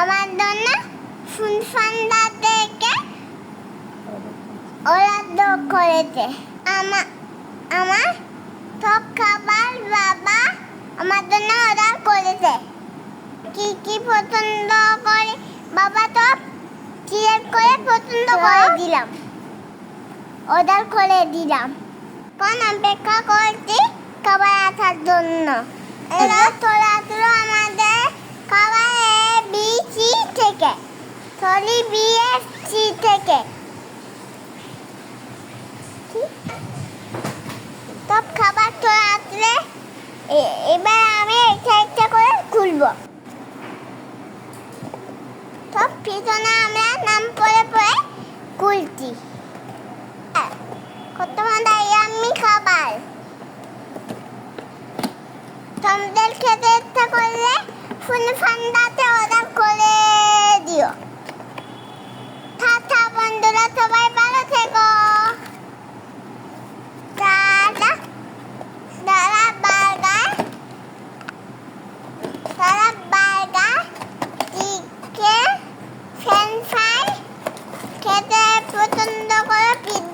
আমার জন্য ফুল ফান্ডা থেকে ওরা দোক করেছে। আমার আমার সব খাবার বাবা আমার জন্য অর্ডার করেছে। কি কি পছন্দ করে? বাবা তো সিলেক্ট করে পছন্দ করে। দিলাম। অর্ডার করে দিলাম। কোন অপেক্ষা করছি? খাবার আসার জন্য। এরা তোরা আমাদের খাবার এ বি সি থেকে সরি বি এস সি থেকে সব খাবার তোরা আসলে এবার আমি একটা একটা করে খুলবো। সব পিছনে আমরা নাম পড়ে পড়ে খুলছি। কত মজা ইয়াম্মি খাবার। তোমাদের খেতে ইচ্ছা করলে ফুল ফান্ডাতে অর্ডার 오토바이 빨리 태고 나라 나라 빨가 나라 빨가 이게 생살 개들 부순다고 빛